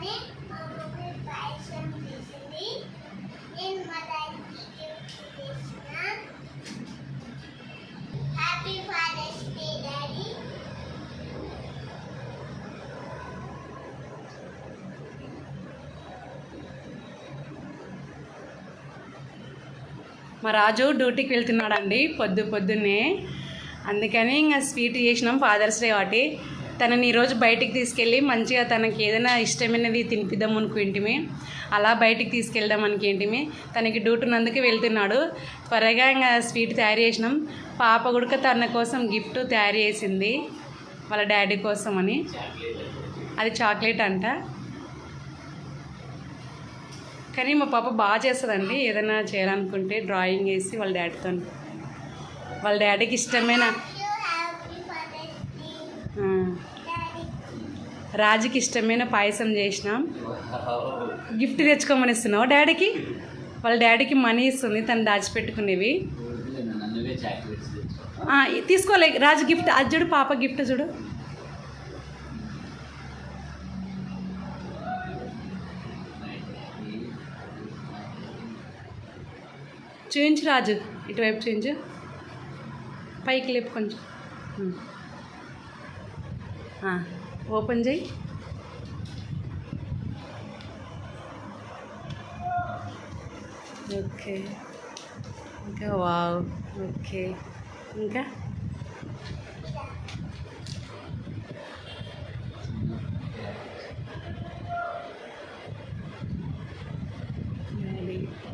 మా మా రాజు డ్యూటీకి వెళ్తున్నాడండి పొద్దు పొద్దున్నే. అందుకని ఇంకా స్వీట్ చేసినాం ఫాదర్స్ డే వాటి. తనని ఈరోజు బయటికి తీసుకెళ్ళి మంచిగా తనకి ఏదైనా ఇష్టమైనది తినిపిద్దాం అనుకుంటిమి. అలా బయటికి తీసుకెళ్దాం అనుకేంటిమి. తనకి డ్యూటీ ఉన్నందుకు వెళ్తున్నాడు. త్వరగా ఇంకా స్వీట్ తయారు చేసినాం. పాప కూడా తన కోసం గిఫ్ట్ తయారు చేసింది. వాళ్ళ డాడీ కోసం అని. అది చాక్లెట్ అంట. కానీ మా పాప బాగా చేస్తుందండి. ఏదైనా చేయాలనుకుంటే డ్రాయింగ్ వేసి వాళ్ళ డాడీతో. వాళ్ళ డాడీకి ఇష్టమైన రాజుకి ఇష్టమైన పాయసం చేసినాం. గిఫ్ట్ తెచ్చుకోమని ఇస్తున్నావు డాడీకి? వాళ్ళ డాడీకి మనీ ఇస్తుంది తను దాచిపెట్టుకునేవి. తీసుకోలే రాజు గిఫ్ట్ అది చూడు పాప గిఫ్ట్ చూడు. చూయించు రాజు ఇటువైపు చూయించు. పైకి లేపు కొంచెం. ఓపెన్ చేయి. ఓకే. ఇంకా వావ్. ఓకే. ఇంకా?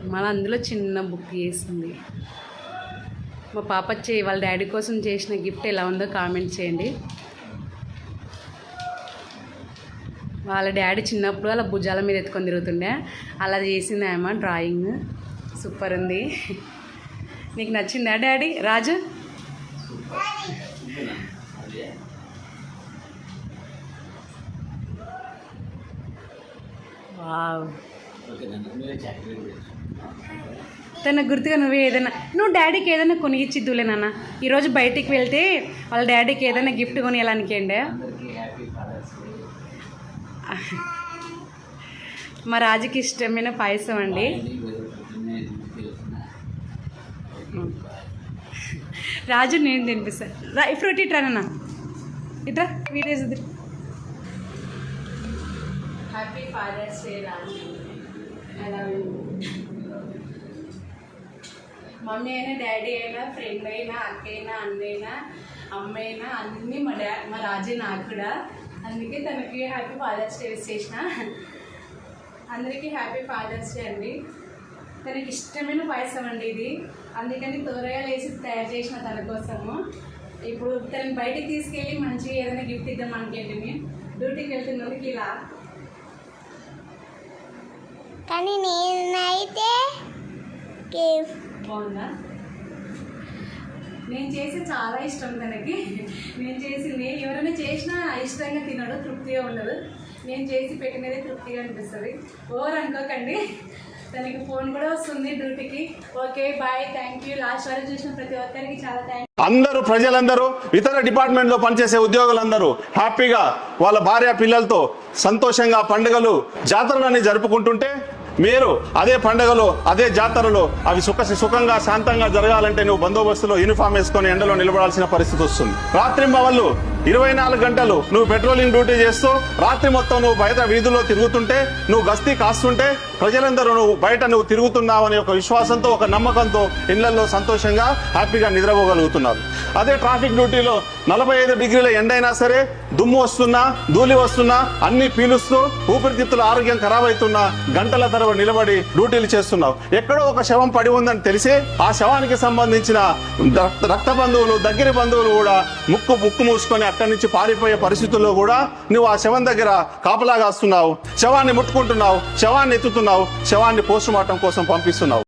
మన అందులో చిన్న బుక్ చేసింది. మా పాప చే వాళ్ళ డాడీ కోసం చేసిన గిఫ్ట్ ఎలా ఉందో కామెంట్ చేయండి. వాళ్ళ డాడీ చిన్నప్పుడు అలా భుజాల మీద ఎత్తుకొని తిరుగుతుండే. అలా చేసింది ఆమె డ్రాయింగ్. సూపర్ ఉంది. నీకు నచ్చిందా డాడీ? రాజు? వావ్ తన గుర్తుగా నువ్వే ఏదైనా నువ్వు డాడీకి ఏదైనా కొనిగిచ్చిద్దులే నాన్న. ఈరోజు బయటికి వెళ్తే వాళ్ళ డాడీకి ఏదైనా గిఫ్ట్ కొనియాలనికేండే? మా రాజుకి ఇష్టమైన పాయసం అండి. రాజు నేను తినిపిస్తాను రా ఫ్రూట్ ఇట్రా నాన్న. ఇట్రా videos happy Father's Day Raju. Mummy అయినా డాడీ అయినా ఫ్రెండ్ అయినా అక్క అయినా అన్నైనా అమ్మ అయినా అన్నీ మా డా మా రాజే నాకు కూడా అందుకే తనకి హ్యాపీ ఫాదర్స్ డే చేసిన. అందరికీ హ్యాపీ ఫాదర్స్ డే అండి. తనకి ఇష్టమైన పాయసం అండి ఇది. అందుకని తోరగాయలు వేసి తయారు చేసిన తన కోసము. ఇప్పుడు తనని బయటికి తీసుకెళ్ళి మంచిగా ఏదైనా గిఫ్ట్ ఇద్దాం అనుకేంటిని డ్యూటీకి వెళ్తున్నందుకు ఇలా. కానీ నేనైతే బాగుందా? నేను చేసి చాలా ఇష్టం తనకి. నేను చేసింది ఎవరైనా చేసినా ఇష్టంగా తినడు తృప్తిగా ఉండదు నేను చేసి పెట్టినదే తృప్తిగా అనిపిస్తుంది. ఓవర్ అనుకోకండి. తనకి ఫోన్ కూడా వస్తుంది డ్యూటీకి. Okay bye thank you. Last వరకు చూసిన ప్రతి ఒక్కరికి చాలా థ్యాంక్ అందరూ ప్రజలందరూ ఇతర డిపార్ట్మెంట్లో పనిచేసే ఉద్యోగులందరూ హ్యాపీగా వాళ్ళ భార్య పిల్లలతో సంతోషంగా పండుగలు జాతరలన్నీ జరుపుకుంటుంటే మీరు అదే పండగలో అదే జాతరలో అవి సుఖ సుఖంగా శాంతంగా జరగాలంటే నువ్వు బందోబస్తులో యూనిఫామ్ వేసుకొని ఎండలో నిలబడాల్సిన పరిస్థితి వస్తుంది. రాత్రింబవళ్ళు వాళ్ళు ఇరవై నాలుగు గంటలు నువ్వు పెట్రోలింగ్ డ్యూటీ చేస్తూ రాత్రి మొత్తం నువ్వు బయట వీధుల్లో తిరుగుతుంటే నువ్వు గస్తీ కాస్తుంటే ప్రజలందరూ నువ్వు బయట నువ్వు తిరుగుతున్నావు అనే ఒక విశ్వాసంతో ఒక నమ్మకంతో ఇళ్ళలో సంతోషంగా హ్యాపీగా నిద్రపోగలుగుతున్నారు. అదే ట్రాఫిక్ డ్యూటీలో నలభై ఐదు డిగ్రీల ఎండైనా సరే దుమ్ము వస్తున్నా ధూళి వస్తున్నా అన్ని పీలుస్తూ ఊపిరితిత్తుల ఆరోగ్యం ఖరాబ్ అవుతున్నా గంటల తరబడి నిలబడి డ్యూటీలు చేస్తున్నావు. ఎక్కడో ఒక శవం పడి ఉందని తెలిసి ఆ శవానికి సంబంధించిన రక్త- రక్త బంధువులు దగ్గర బంధువులు కూడా ముక్కు ముక్కు మూసుకొని అక్కడి నుంచి పారిపోయే పరిస్థితుల్లో కూడా నువ్వు ఆ శవం దగ్గర కాపలాగా వస్తున్నావు శవాన్ని ముట్టుకుంటున్నావు శవాన్ని ఎత్తుతున్నావు శవాన్ని పోస్టుమార్టం కోసం పంపిస్తున్నావు.